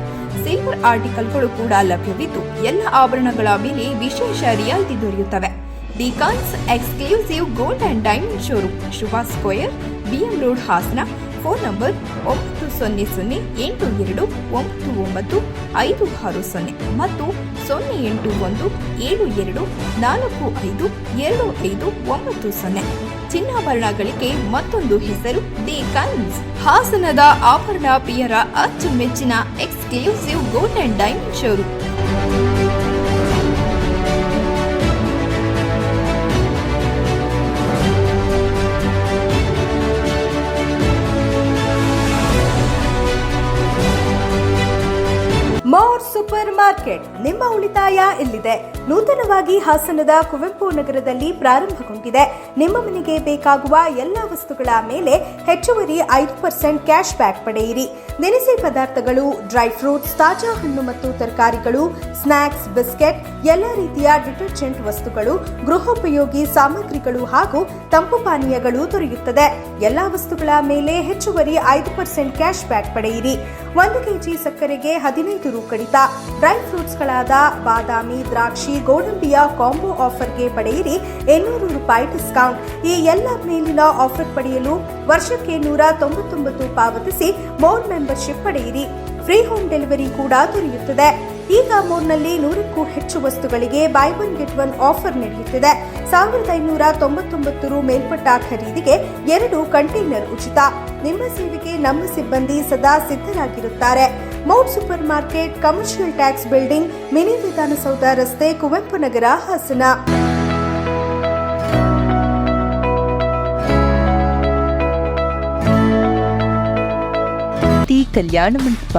ಸಿಲ್ವರ್ ಆರ್ಟಿಕಲ್ಗಳು ಕೂಡ ಲಭ್ಯವಿದ್ದು, ಎಲ್ಲ ಆಭರಣಗಳ ಮೇಲೆ ವಿಶೇಷ ರಿಯಾಯಿತಿ ದೊರೆಯುತ್ತವೆ. The Kans exclusive gold and diamond showroom Shubha square BM road Hassan phone number ಒಂಬತ್ತು ಸೊನ್ನೆ ಸೊನ್ನೆ ಎಂಟು ಎರಡು ಒಂಬತ್ತು ಒಂಬತ್ತು ಐದು ಆರು ಸೊನ್ನೆ ಮತ್ತು ಸೊನ್ನೆ ಎಂಟು ಒಂದು ಏಳು ಎರಡು ನಾಲ್ಕು ಐದು ಎರಡು ಐದು ಒಂಬತ್ತು ಸೊನ್ನೆ. ಚಿನ್ನಾಭರಣಗಳಿಗೆ ಮತ್ತೊಂದು ಹೆಸರು ದಿ ಕನ್ಸ್ ಹಾಸನದ ಆಭರಣ ಪ್ರಿಯರ ಅಚ್ಚುಮೆಚ್ಚಿನ exclusive gold and diamond showroom. Market ನಿಮ್ಮ ಉಳಿತಾಯ ಇಲ್ಲಿದೆ. ನೂತನವಾಗಿ ಹಾಸನದ ಕುವೆಂಪು ನಗರದಲ್ಲಿ ಪ್ರಾರಂಭಗೊಂಡಿದೆ. ನಿಮ್ಮ ಮನೆಗೆ ಬೇಕಾಗುವ ಎಲ್ಲ ವಸ್ತುಗಳ ಮೇಲೆ ಹೆಚ್ಚುವರಿ ಐದು ಪರ್ಸೆಂಟ್ ಕ್ಯಾಶ್ ಬ್ಯಾಕ್ ಪಡೆಯಿರಿ. ದಿನಸಿ ಪದಾರ್ಥಗಳು, ಡ್ರೈ ಫ್ರೂಟ್ಸ್, ತಾಜಾ ಹಣ್ಣು ಮತ್ತು ತರಕಾರಿಗಳು ಸ್ನ್ಯಾಕ್ಸ್ ಬಿಸ್ಕೆಟ್, ಎಲ್ಲ ರೀತಿಯ ಡಿಟರ್ಜೆಂಟ್ ವಸ್ತುಗಳು, ಗೃಹೋಪಯೋಗಿ ಸಾಮಗ್ರಿಗಳು ಹಾಗೂ ತಂಪು ಪಾನೀಯಗಳು ದೊರೆಯುತ್ತದೆ. ಎಲ್ಲ ವಸ್ತುಗಳ ಮೇಲೆ ಹೆಚ್ಚುವರಿ ಐದು ಪರ್ಸೆಂಟ್ ಕ್ಯಾಶ್ ಬ್ಯಾಕ್ ಪಡೆಯಿರಿ. ಒಂದು ಕೆಜಿ ಸಕ್ಕರೆಗೆ ಹದಿನೈದು ರು ಕಡಿತ ಡ್ರೈ ಫ್ರೂಟ್ಸ್ಗಳಾದ ಬಾದಾಮಿ, ದ್ರಾಕ್ಷಿ, ಗೋಡಂಬಿಯ ಕಾಂಬೋ ಆಫರ್ಗೆ ಪಡೆಯಿರಿ ಇನ್ನೂರು ರೂಪಾಯಿ ಡಿಸ್ಕೌಂಟ್. ಈ ಎಲ್ಲ ಮೇಲಿನ ಆಫರ್ ಪಡೆಯಲು ವರ್ಷಕ್ಕೆ ನೂರ ತೊಂಬತ್ತೊಂಬತ್ತು ಪಾವತಿಸಿ ಮೋರ್ ಮೆಂಬರ್ಶಿಪ್ ಪಡೆಯಿರಿ. ಫ್ರೀ ಹೋಮ್ ಡೆಲಿವರಿ ಕೂಡ ದೊರೆಯುತ್ತದೆ. ಈಗ ಮೂರ್ನಲ್ಲಿ ನೂರಕ್ಕೂ ಹೆಚ್ಚು ವಸ್ತುಗಳಿಗೆ buy one get one offer ನಡೆಯುತ್ತಿದೆ ಸಾವಿರದ ಐನೂರ ತೊಂಬತ್ತೊಂಬತ್ತು ರು ಮೇಲ್ಪಟ್ಟ ಖರೀದಿಗೆ ಎರಡು ಕಂಟೈನರ್ ಉಚಿತ. ನಿಮ್ಮ ಸೇವೆಗೆ ನಮ್ಮ ಸಿಬ್ಬಂದಿ ಸದಾ ಸಿದ್ಧರಾಗಿರುತ್ತಾರೆ. More super market commercial tax building mini Vidhana Soudha ರಸ್ತೆ, ಕುವೆಂಪು ನಗರ, ಹಾಸನ. ಕಲ್ಯಾಣ ಮಂಟಪ.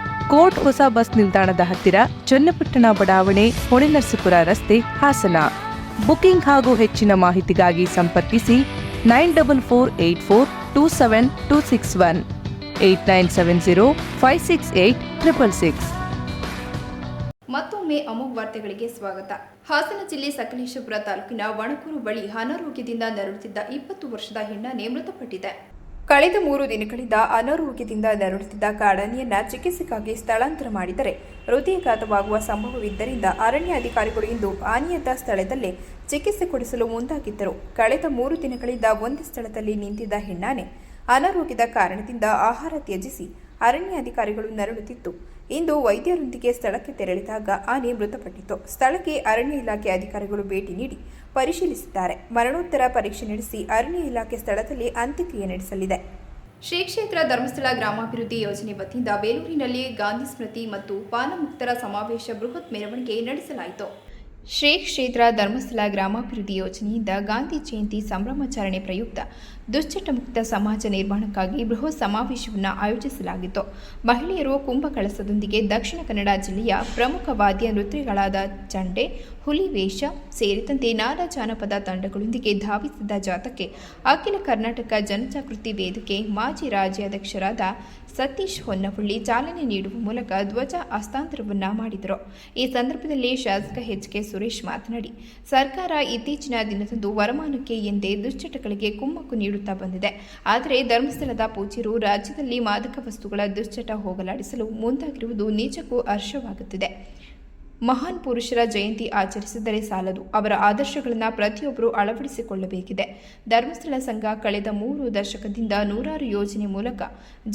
ಕೋರ್ಟ್ ಹೊಸ ಬಸ್ ನಿಲ್ದಾಣದ ಹತ್ತಿರ ಚನ್ನಪಟ್ಟಣ ಬಡಾವಣೆ ಹೊಳೆನರಸೀಪುರ ರಸ್ತೆ ಹಾಸನ. ಬುಕಿಂಗ್ ಹಾಗೂ ಹೆಚ್ಚಿನ ಮಾಹಿತಿಗಾಗಿ ಸಂಪರ್ಕಿಸಿ nine double four eight four two seven two six one, eight nine seven zero five six eight triple six. ಮತ್ತೊಮ್ಮೆ ಅಮೋಘ ವಾರ್ತೆಗಳಿಗೆ ಸ್ವಾಗತ. ಹಾಸನ ಜಿಲ್ಲೆ ಸಕಲೇಶಪುರ ತಾಲೂಕಿನ ವಣಕೂರು ಬಳಿ ಅನಾರೋಗ್ಯದಿಂದ ನರಳುತ್ತಿದ್ದ ಇಪ್ಪತ್ತು ವರ್ಷದ ಹೆಣ್ಣಾನೆ ಮೃತಪಟ್ಟಿದೆ. ಕಳೆದ ಮೂರು ದಿನಗಳಿಂದ ಅನಾರೋಗ್ಯದಿಂದ ನರಳುತ್ತಿದ್ದ ಕಾಡಾನೆಯನ್ನ ಚಿಕಿತ್ಸೆಗಾಗಿ ಸ್ಥಳಾಂತರ ಮಾಡಿದರೆ ಹೃದಯಘಾತವಾಗುವ ಸಂಭವವಿದ್ದರಿಂದ ಅರಣ್ಯ ಅಧಿಕಾರಿಗಳು ಇಂದು ಆನೆಯದ್ದ ಸ್ಥಳದಲ್ಲೇ ಚಿಕಿತ್ಸೆ ಕೊಡಿಸಲು ಮುಂದಾಗಿದ್ದರು. ಕಳೆದ ಮೂರು ದಿನಗಳಿಂದ ಒಂದೇ ಸ್ಥಳದಲ್ಲಿ ನಿಂತಿದ್ದ ಹೆಣ್ಣಾನೆ ಅನಾರೋಗ್ಯದ ಕಾರಣದಿಂದ ಆಹಾರ ತ್ಯಜಿಸಿ ಅರಣ್ಯ ಅಧಿಕಾರಿಗಳು ನರಳುತ್ತಿತ್ತು. ಇಂದು ವೈದ್ಯರೊಂದಿಗೆ ಸ್ಥಳಕ್ಕೆ ತೆರಳಿದಾಗ ಆನೆ ಮೃತಪಟ್ಟಿತು ಸ್ಥಳಕ್ಕೆ ಅರಣ್ಯ ಇಲಾಖೆ ಅಧಿಕಾರಿಗಳು ಭೇಟಿ ನೀಡಿ ಪರಿಶೀಲಿಸಿದ್ದಾರೆ. ಮರಣೋತ್ತರ ಪರೀಕ್ಷೆ ನಡೆಸಿ ಅರಣ್ಯ ಇಲಾಖೆ ಸ್ಥಳದಲ್ಲಿ ಅಂತ್ಯಕ್ರಿಯೆ ನಡೆಸಲಿದೆ. ಶ್ರೀ ಕ್ಷೇತ್ರ ಧರ್ಮಸ್ಥಳ ಗ್ರಾಮಾಭಿವೃದ್ಧಿ ಯೋಜನೆ ವತಿಯಿಂದ ಬೇಲೂರಿನಲ್ಲಿ ಗಾಂಧಿ ಸ್ಮೃತಿ ಮತ್ತು ಪಾನಮುಕ್ತರ ಸಮಾವೇಶ ಬೃಹತ್ ಮೆರವಣಿಗೆ ನಡೆಸಲಾಯಿತು. ಶ್ರೀ ಕ್ಷೇತ್ರ ಧರ್ಮಸ್ಥಳ ಗ್ರಾಮಾಭಿವೃದ್ಧಿ ಯೋಜನೆಯಿಂದ ಗಾಂಧಿ ಜಯಂತಿ ಸಂಭ್ರಮಾಚರಣೆ ಪ್ರಯುಕ್ತ ದುಶ್ಚಟ ಮುಕ್ತ ಸಮಾಜ ನಿರ್ಮಾಣಕ್ಕಾಗಿ ಬೃಹತ್ ಸಮಾವೇಶವನ್ನು ಆಯೋಜಿಸಲಾಗಿತ್ತು. ಮಹಿಳೆಯರು ಕುಂಭಕಳಸದೊಂದಿಗೆ ದಕ್ಷಿಣ ಕನ್ನಡ ಜಿಲ್ಲೆಯ ಪ್ರಮುಖ ವಾದ್ಯ ನೃತ್ಯಗಳಾದ ಚಂಡೆ, ಹುಲಿ ವೇಷ ಸೇರಿದಂತೆ ನಾನಾ ಜಾನಪದ ತಂಡಗಳೊಂದಿಗೆ ಧಾವಿಸಿದ ಜಾಥಾಕ್ಕೆ ಅಖಿಲ ಕರ್ನಾಟಕ ಜನಜಾಗೃತಿ ವೇದಿಕೆ ಮಾಜಿ ರಾಜ್ಯಾಧ್ಯಕ್ಷರಾದ ಸತೀಶ್ ಹೊನ್ನವಳ್ಳಿ ಚಾಲನೆ ನೀಡುವ ಮೂಲಕ ಧ್ವಜ ಹಸ್ತಾಂತರವನ್ನ ಮಾಡಿದರು. ಈ ಸಂದರ್ಭದಲ್ಲಿ ಶಾಸಕ ಎಚ್ ಕೆ ಸುರೇಶ್ ಮಾತನಾಡಿ, ಸರ್ಕಾರ ಇತ್ತೀಚಿನ ದಿನದಂದು ವರಮಾನಕ್ಕೆ ಎಂದೇ ದುಶ್ಚಟಗಳಿಗೆ ಕುಮ್ಮಕ್ಕು ನೀಡುತ್ತಾ ಬಂದಿದೆ. ಆದರೆ ಧರ್ಮಸ್ಥಳದ ಪೂಜ್ಯರು ರಾಜ್ಯದಲ್ಲಿ ಮಾದಕ ವಸ್ತುಗಳ ದುಶ್ಚಟ ಹೋಗಲಾಡಿಸಲು ಮುಂದಾಗಿರುವುದು ನಿಜಕ್ಕೂ ಹರ್ಷವಾಗುತ್ತಿದೆ. ಮಹಾನ್ ಪುರುಷರ ಜಯಂತಿ ಆಚರಿಸಿದರೆ ಸಾಲದು. ಅವರ ಆದರ್ಶಗಳನ್ನು ಪ್ರತಿಯೊಬ್ಬರು ಅಳವಡಿಸಿಕೊಳ್ಳಬೇಕಿದೆ. ಧರ್ಮಸ್ಥಳ ಸಂಘ ಕಳೆದ ಮೂರು ದಶಕದಿಂದ ನೂರಾರು ಯೋಜನೆ ಮೂಲಕ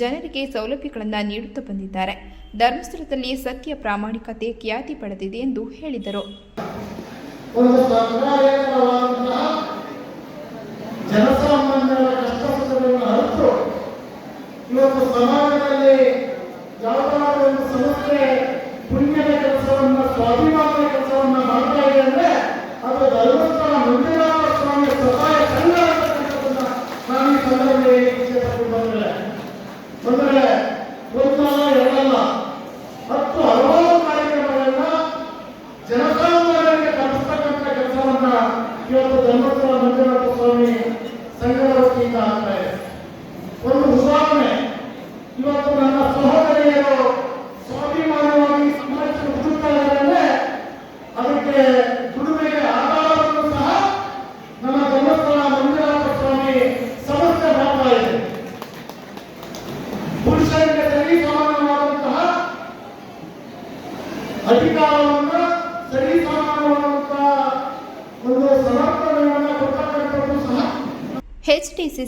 ಜನರಿಗೆ ಸೌಲಭ್ಯಗಳನ್ನು ನೀಡುತ್ತಾ ಬಂದಿದ್ದಾರೆ. ಧರ್ಮಸ್ಥಳದಲ್ಲಿ ಸತ್ಯ ಪ್ರಾಮಾಣಿಕತೆ ಖ್ಯಾತಿ ಪಡೆದಿದೆ ಎಂದು ಹೇಳಿದರು ಒಂದು ಸರ್ಕಾರೇತರವಾದಂತಹ ಜನಸಾಮಾನ್ಯರ ಕಷ್ಟ ಸುಖಗಳನ್ನು ಅರಿತು ಇವತ್ತು ಸಮಾಜದಲ್ಲಿ ಯಾವುದಾದ್ರೂ ಒಂದು ಸಂಸ್ಥೆ ಪುಣ್ಯದ ಕೆಲಸವನ್ನ ಸ್ವಾಭಿಮಾನದ ಕೆಲಸವನ್ನ ಮಾಡ್ತಾ ಇದೆ ಅಂದ್ರೆ ಅದು ಧರ್ಮಸ್ಥಳ ಮಂಜುನಾಥ ಸ್ವಾಮಿ ಸಹಾಯ ಸಂಘ ಅಂತಕ್ಕಂಥದ್ದನ್ನ ನಾನು ಈ ಸಂದರ್ಭದಲ್ಲಿ ಇಚ್ಛೆಪಟ್ಟು ಬಂದರೆ ಬಂದರೆ ಒಂದಲ್ಲ ಎರಡಲ್ಲ ಹತ್ತು ಹಲವಾರು ಕಾರ್ಯಕ್ರಮಗಳನ್ನ ಜನಸಾಮಾನ್ಯರಿಗೆ ತಲುಪಿಸ್ತಕ್ಕಂಥ ಕೆಲಸವನ್ನ ಇವತ್ತು ಧರ್ಮಸ್ಥಳ ಮಂಜುನಾಥ ಸ್ವಾಮಿ ಸಂಘದ ವತಿಯಿಂದ ಆಗ್ತಾ ಇದೆ ಒಂದು ಉದಾಹರಣೆ ಇವತ್ತು ನನ್ನ ಸಹೋದರಿಯರು ಸ್ವಾಭಿಮಾನವಾಗಿ ಸಮಾಜಕ್ಕೆ ಬದುಕ್ತಾ ಇದ್ದಾರೆ ಅಂದ್ರೆ ಅದಕ್ಕೆ ದುಡಿಮೆಗೆ ಆಧಾರವನ್ನು ಸಹ ನಮ್ಮ ಧರ್ಮಸ್ಥಳ ಮಂಜುನಾಥ ಸ್ವಾಮಿ ಸಮಸ್ಯೆ ಮಾಡ್ತಾ ಇದೆ ಪುರುಷರಿಗೆ ಸರಿ ಸಮಾನವಾದಂತಹ ಅಧಿಕಾರವನ್ನ ಸರಿ ಸಮಾನವಾದಂತಹ ಒಂದು ಸಮರ್ಥನೆಯನ್ನ ಕೊಡ್ತಕ್ಕಂಥದ್ದು ಸಹ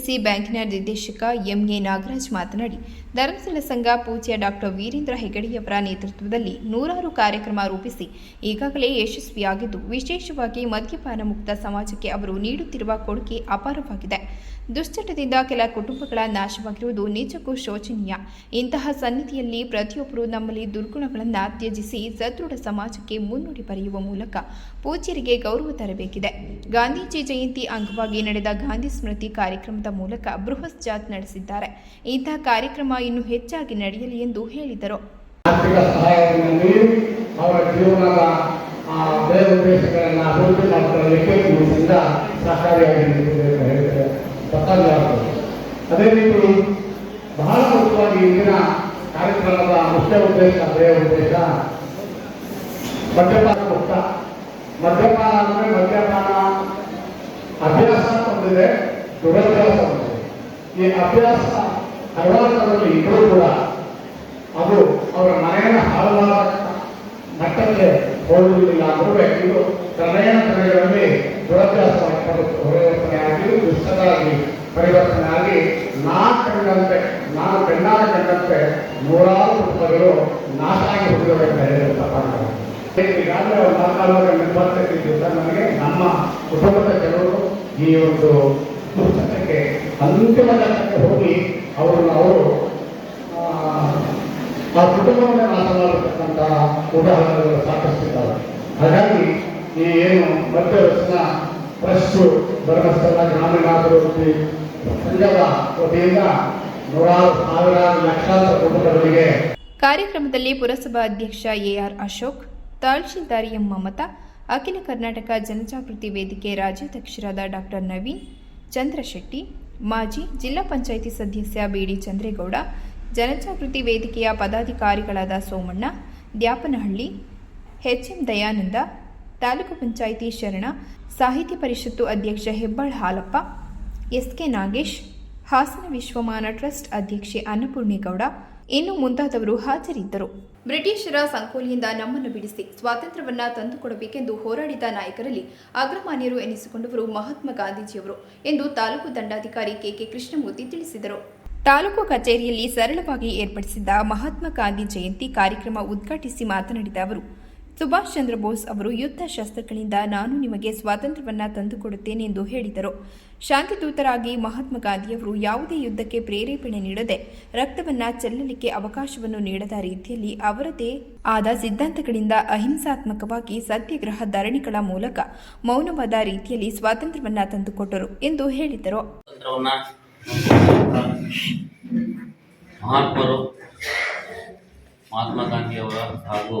ಎಚ್ಡಿಸಿಸಿ ಬ್ಯಾಂಕಿನ ನಿರ್ದೇಶಕ ಎಂಎ ನಾಗರಾಜ್ ಮಾತನಾಡಿ, ಧರ್ಮಸ್ಥಳ ಸಂಘ ಪೂಜ್ಯ ಡಾಕ್ಟರ್ ವೀರೇಂದ್ರ ಹೆಗಡೆಯವರ ನೇತೃತ್ವದಲ್ಲಿ ನೂರಾರು ಕಾರ್ಯಕ್ರಮ ರೂಪಿಸಿ, ಈಗಾಗಲೇ ಯಶಸ್ವಿಯಾಗಿದ್ದು, ವಿಶೇಷವಾಗಿ ಮದ್ಯಪಾನ ಮುಕ್ತ ಸಮಾಜಕ್ಕೆ ಅವರು ನೀಡುತ್ತಿರುವ ಕೊಡುಗೆ ಅಪಾರವಾಗಿದೆ. ದುಶ್ಚಟದಿಂದ ಕೆಲ ಕುಟುಂಬಗಳ ನಾಶವಾಗಿರುವುದು ನಿಜಕ್ಕೂ ಶೋಚನೀಯ. ಇಂತಹ ಸನ್ನಿಧಿಯಲ್ಲಿ ಪ್ರತಿಯೊಬ್ಬರು ನಮ್ಮಲ್ಲಿ ದುರ್ಗುಣಗಳನ್ನು ತ್ಯಜಿಸಿ ಸದೃಢ ಸಮಾಜಕ್ಕೆ ಮುನ್ನುಡಿ ಬರೆಯುವ ಮೂಲಕ ಪೂಜ್ಯರಿಗೆ ಗೌರವ ತರಬೇಕಿದೆ. ಗಾಂಧೀಜಿ ಜಯಂತಿ ಅಂಗವಾಗಿ ನಡೆದ ಗಾಂಧಿ ಸ್ಮೃತಿ ಕಾರ್ಯಕ್ರಮದ ಮೂಲಕ ಬೃಹತ್ ಜಾತ್ ನಡೆಸಿದ್ದಾರೆ. ಇಂತಹ ಕಾರ್ಯಕ್ರಮ ಇನ್ನೂ ಹೆಚ್ಚಾಗಿ ನಡೆಯಲಿ ಎಂದು ಹೇಳಿದರು. ಸಹಕಾರಿಯಾಗಿರುತ್ತದೆ. ಹೇಳಿದ್ರೆ ಅದೇ ರೀತಿ ಬಹಳ ಮುಖ್ಯವಾಗಿ ಇಂದಿನ ಕಾರ್ಯಕ್ರಮದ ಮುಖ್ಯ ಉದ್ದೇಶ ಅದೇ ಉದ್ದೇಶ ಮದ್ಯಪಾನ ಮುಕ್ತ. ಮದ್ಯಪಾನ ಅಂದರೆ ಮದ್ಯಪಾನ ಅಭ್ಯಾಸ ಹೊಂದಿದೆ, ದುರಭ್ಯಾಸ ಹೊಂದಿದೆ. ಈ ಅಭ್ಯಾಸ ಹಲವಾರು ಇದ್ರೂ ಕೂಡ. ಅದು ಅವರ ಮನೆಯನ್ನು ಹಾಳು ಮಟ್ಟಕ್ಕೆ ಹೋಗುವುದಿಲ್ಲ ಅಂದರೂ ಇದು ಪರಿವರ್ತನೆ ಆಗಿ ದುಷ್ಟರಾಗಿ ಪರಿವರ್ತನೆ ಆಗಿ ನಾ ಕಂಡಂತೆ ನಾನು ಕಣ್ಣಾರ ಕಂಡಂತೆ ನೂರಾರು ಪುಸ್ತಕಗಳು ನಾಶ ಆಗಿ ಹೋಗಿರಬೇಕು. ಈಗಾಗಲೇ ಒಂದು ನಾಲ್ಕಾರು ನಿರ್ಬಂಧಿಸಿದ್ದ ನನಗೆ ನಮ್ಮ ಕುಟುಂಬದ ಜನರು ಈ ಒಂದು ಪುಸ್ತಕಕ್ಕೆ ಅಂತಿಮ ಹೋಗಿ ಅವರನ್ನು ಅವರು ಆ, ಕುಟುಂಬವನ್ನೇ ನಾಶ ಮಾಡತಕ್ಕಂತಹ ಉದಾಹರಣೆಗಳು ಸಾಕಷ್ಟು ಇದ್ದಾವೆ. ಹಾಗಾಗಿ ಈ ಏನು ಮಧ್ಯವರ್ಷನ ಟ್ರಸ್ಟ್ ಧರ್ಮಸ್ಥಳ ಗ್ರಾಮೀಣಾಭಿವೃದ್ಧಿ ಸಂಘದ ವತಿಯಿಂದ ನೂರಾರು ಸಾವಿರಾರು ಲಕ್ಷಾಂತರ ಕುಟುಂಬಗಳಿಗೆ ಕಾರ್ಯಕ್ರಮದಲ್ಲಿ ಪುರಸಭಾ ಅಧ್ಯಕ್ಷ ಎಆರ್ ಅಶೋಕ್, ತಹಶೀಲ್ದಾರ್ ಎಂ ಮಮತಾ, ಅಖಿಲ ಕರ್ನಾಟಕ ಜನಜಾಗೃತಿ ವೇದಿಕೆ ರಾಜ್ಯಾಧ್ಯಕ್ಷರಾದ ಡಾಕ್ಟರ್ ನವೀನ್ ಚಂದ್ರಶೆಟ್ಟಿ, ಮಾಜಿ ಜಿಲ್ಲಾ ಪಂಚಾಯಿತಿ ಸದಸ್ಯ ಬಿಡಿ ಚಂದ್ರೇಗೌಡ, ಜನಜಾಗೃತಿ ವೇದಿಕೆಯ ಪದಾಧಿಕಾರಿಗಳಾದ ಸೋಮಣ್ಣ ದ್ಯಾಪನಹಳ್ಳಿ, ಎಚ್ಎಂ ದಯಾನಂದ, ತಾಲೂಕು ಪಂಚಾಯಿತಿ ಶರಣ, ಸಾಹಿತ್ಯ ಪರಿಷತ್ತು ಅಧ್ಯಕ್ಷ ಹೆಬ್ಬಾಳ್ ಹಾಲಪ್ಪ, ಎಸ್ಕೆ ನಾಗೇಶ್, ಹಾಸನ ವಿಶ್ವಮಾನ ಟ್ರಸ್ಟ್ ಅಧ್ಯಕ್ಷೆ ಅನ್ನಪೂರ್ಣೇಗೌಡ, ಇನ್ನು ಮುಂತಾದವರು ಹಾಜರಿದ್ದರು. ಬ್ರಿಟಿಷರ ಸಂಕೋಲಿಯಿಂದ ನಮ್ಮನ್ನು ಬಿಡಿಸಿ ಸ್ವಾತಂತ್ರ್ಯವನ್ನ ತಂದುಕೊಡಬೇಕೆಂದು ಹೋರಾಡಿದ ನಾಯಕರಲ್ಲಿ ಅಗ್ರಮಾನ್ಯರು ಎನಿಸಿಕೊಂಡವರು ಮಹಾತ್ಮ ಗಾಂಧೀಜಿಯವರು ಎಂದು ತಾಲೂಕು ದಂಡಾಧಿಕಾರಿ ಕೆಕೆ ಕೃಷ್ಣಮೂರ್ತಿ ತಿಳಿಸಿದರು. ತಾಲೂಕು ಕಚೇರಿಯಲ್ಲಿ ಸರಳವಾಗಿ ಏರ್ಪಡಿಸಿದ್ದ ಮಹಾತ್ಮ ಗಾಂಧಿ ಜಯಂತಿ ಕಾರ್ಯಕ್ರಮ ಉದ್ಘಾಟಿಸಿ ಮಾತನಾಡಿದ ಅವರು, ಸುಭಾಷ್ ಚಂದ್ರ ಬೋಸ್ ಅವರು ಯುದ್ಧ ಶಸ್ತ್ರಗಳಿಂದ ನಾನು ನಿಮಗೆ ಸ್ವಾತಂತ್ರ್ಯವನ್ನು ತಂದುಕೊಡುತ್ತೇನೆ ಎಂದು ಹೇಳಿದರು. ಶಾಂತಿದೂತರಾಗಿ ಮಹಾತ್ಮ ಗಾಂಧಿಯವರು ಯಾವುದೇ ಯುದ್ಧಕ್ಕೆ ಪ್ರೇರೇಪಣೆ ನೀಡದೆ ರಕ್ತವನ್ನು ಚೆಲ್ಲಲಿಕ್ಕೆ ಅವಕಾಶವನ್ನು ನೀಡದ ರೀತಿಯಲ್ಲಿ ಅವರದೇ ಆದ ಸಿದ್ಧಾಂತಗಳಿಂದ ಅಹಿಂಸಾತ್ಮಕವಾಗಿ ಸತ್ಯಾಗ್ರಹ ಧರಣಿಗಳ ಮೂಲಕ ಮೌನವಾದ ರೀತಿಯಲ್ಲಿ ಸ್ವಾತಂತ್ರ್ಯವನ್ನು ತಂದುಕೊಟ್ಟರು ಎಂದು ಹೇಳಿದರು. ಮಹಾತ್ಮರು, ಮಹಾತ್ಮ ಗಾಂಧಿಯವರ ಹಾಗೂ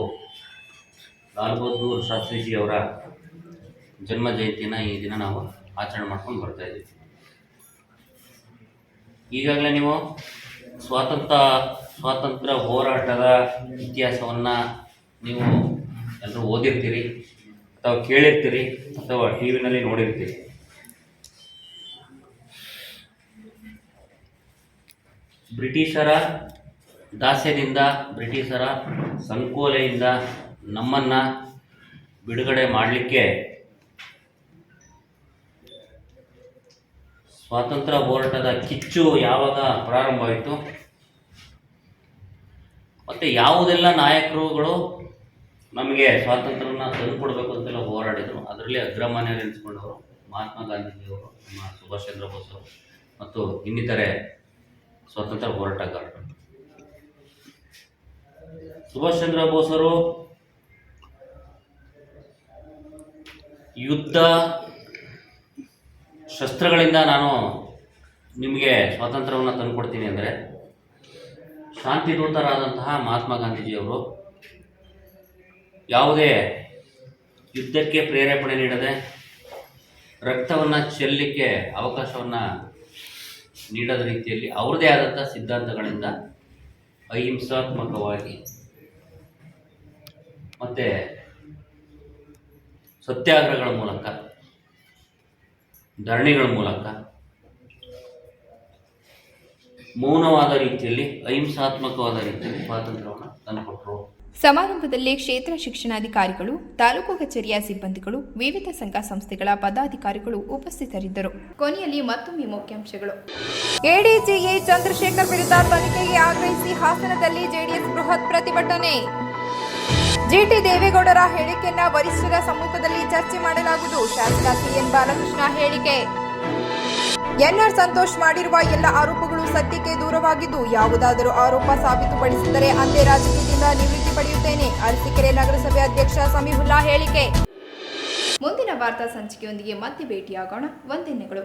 ಲಾಲ್ ಬಹದ್ದೂರ್ ಶಾಸ್ತ್ರೀಜಿಯವರ ಜನ್ಮ ಜಯಂತಿನ ಈ ದಿನ ನಾವು ಆಚರಣೆ ಮಾಡ್ಕೊಂಡು ಬರ್ತಾ ಇದ್ದೀವಿ. ಈಗಾಗಲೇ ನೀವು ಸ್ವಾತಂತ್ರ್ಯ ಸ್ವಾತಂತ್ರ್ಯ ಹೋರಾಟದ ಇತಿಹಾಸವನ್ನು ನೀವು ಎಲ್ಲರೂ ಓದಿರ್ತೀರಿ ಅಥವಾ ಕೇಳಿರ್ತೀರಿ ಅಥವಾ ಟಿ ವಿನಲ್ಲಿ ನೋಡಿರ್ತೀರಿ. ಬ್ರಿಟಿಷರ ದಾಸ್ಯದಿಂದ, ಬ್ರಿಟಿಷರ ಸಂಕೋಲೆಯಿಂದ ನಮ್ಮನ್ನು ಬಿಡುಗಡೆ ಮಾಡಲಿಕ್ಕೆ ಸ್ವಾತಂತ್ರ್ಯ ಹೋರಾಟದ ಕಿಚ್ಚು ಯಾವಾಗ ಪ್ರಾರಂಭವಾಯಿತು? ಮತ್ತು ಯಾವುದೆಲ್ಲ ನಾಯಕರುಗಳು ನಮಗೆ ಸ್ವಾತಂತ್ರ್ಯನ ತಂದುಕೊಡ್ಬೇಕು ಅಂತೆಲ್ಲ ಹೋರಾಡಿದರು. ಅದರಲ್ಲಿ ಅಗ್ರಮಾನ್ಯರು ಎನಿಸ್ಕೊಂಡವರು ಮಹಾತ್ಮ ಗಾಂಧೀಜಿಯವರು ನಮ್ಮ ಸುಭಾಷ್ ಚಂದ್ರ ಬೋಸ್ ಅವರು ಮತ್ತು ಇನ್ನಿತರೆ ಸ್ವಾತಂತ್ರ್ಯ ಹೋರಾಟಗಾರರು ಸುಭಾಷ್ ಚಂದ್ರ ಬೋಸರು ಯುದ್ಧ ಶಸ್ತ್ರಗಳಿಂದ ನಾನು ನಿಮಗೆ ಸ್ವಾತಂತ್ರ್ಯವನ್ನು ತಂದುಕೊಡ್ತೀನಿ ಅಂದರೆ ಶಾಂತಿದೂತರಾದಂತಹ ಮಹಾತ್ಮ ಗಾಂಧೀಜಿಯವರು ಯಾವುದೇ ಯುದ್ಧಕ್ಕೆ ಪ್ರೇರೇಪಣೆ ನೀಡದೆ ರಕ್ತವನ್ನು ಚೆಲ್ಲಲಿಕ್ಕೆ ಅವಕಾಶವನ್ನು ನೀಡದ ರೀತಿಯಲ್ಲಿ ಅವ್ರದ್ದೇ ಆದಂಥ ಸಿದ್ಧಾಂತಗಳಿಂದ ಅಹಿಂಸಾತ್ಮಕವಾಗಿ ಮತ್ತೆ ಸತ್ಯಾಗ್ರಹಗಳ ಮೂಲಕ, ಧರಣಿಗಳ ಮೂಲಕ ಮೌನವಾದ ರೀತಿಯಲ್ಲಿ, ಅಹಿಂಸಾತ್ಮಕವಾದ ರೀತಿಯಲ್ಲಿ ಸ್ವಾತಂತ್ರ್ಯವನ್ನು ತಂದುಕೊಟ್ರು. ಸಮಾರಂಭದಲ್ಲಿ ಕ್ಷೇತ್ರ ಶಿಕ್ಷಣಾಧಿಕಾರಿಗಳು, ತಾಲೂಕು ಕಚೇರಿಯ ಸಿಬ್ಬಂದಿಗಳು, ವಿವಿಧ ಸಂಘ ಸಂಸ್ಥೆಗಳ ಪದಾಧಿಕಾರಿಗಳು ಉಪಸ್ಥಿತರಿದ್ದರು. ಕೊನೆಯಲ್ಲಿ ಮತ್ತೊಮ್ಮೆ ಮುಖ್ಯಾಂಶಗಳು. ಎಡಿಜಿಎ ಚಂದ್ರಶೇಖರ್ ವಿರುದ್ಧ ತನಿಖೆಗೆ ಆಗ್ರಹಿಸಿ ಹಾಸನದಲ್ಲಿ ಜೆಡಿಎಸ್ ಬೃಹತ್ ಪ್ರತಿಭಟನೆ. ಜಿಟಿ ದೇವೇಗೌಡರ ಹೇಳಿಕೆಯನ್ನ ವರಿಷ್ಠರ ಸಮ್ಮುಖದಲ್ಲಿ ಚರ್ಚೆ ಮಾಡಲಾಗುವುದು. ಶಾಸಕ ಸಿಎನ್ ಬಾಲಕೃಷ್ಣ ಹೇಳಿಕೆ. ಎನ್ಆರ್ ಸಂತೋಷ್ ಮಾಡಿರುವ ಎಲ್ಲ ಆರೋಪಗಳು ಸತ್ಯಕ್ಕೆ ದೂರವಾಗಿದ್ದು ಯಾವುದಾದರೂ ಆರೋಪ ಸಾಬೀತುಪಡಿಸಿದರೆ ಅಂದೇ ರಾಜಕೀಯದಿಂದ ನಿವೃತ್ತಿ ಪಡೆಯುತ್ತೇನೆ. ಅರಸೀಕೆರೆ ನಗರಸಭೆ ಅಧ್ಯಕ್ಷ ಸಮೀಹುಲ್ಲಾ ಹೇಳಿಕೆ. ಮುಂದಿನ ವಾರ್ತಾ ಸಂಚಿಕೆಯೊಂದಿಗೆ ಮತ್ತೆ ಭೇಟಿಯಾಗೋಣ. ವಂದನೆಗಳು.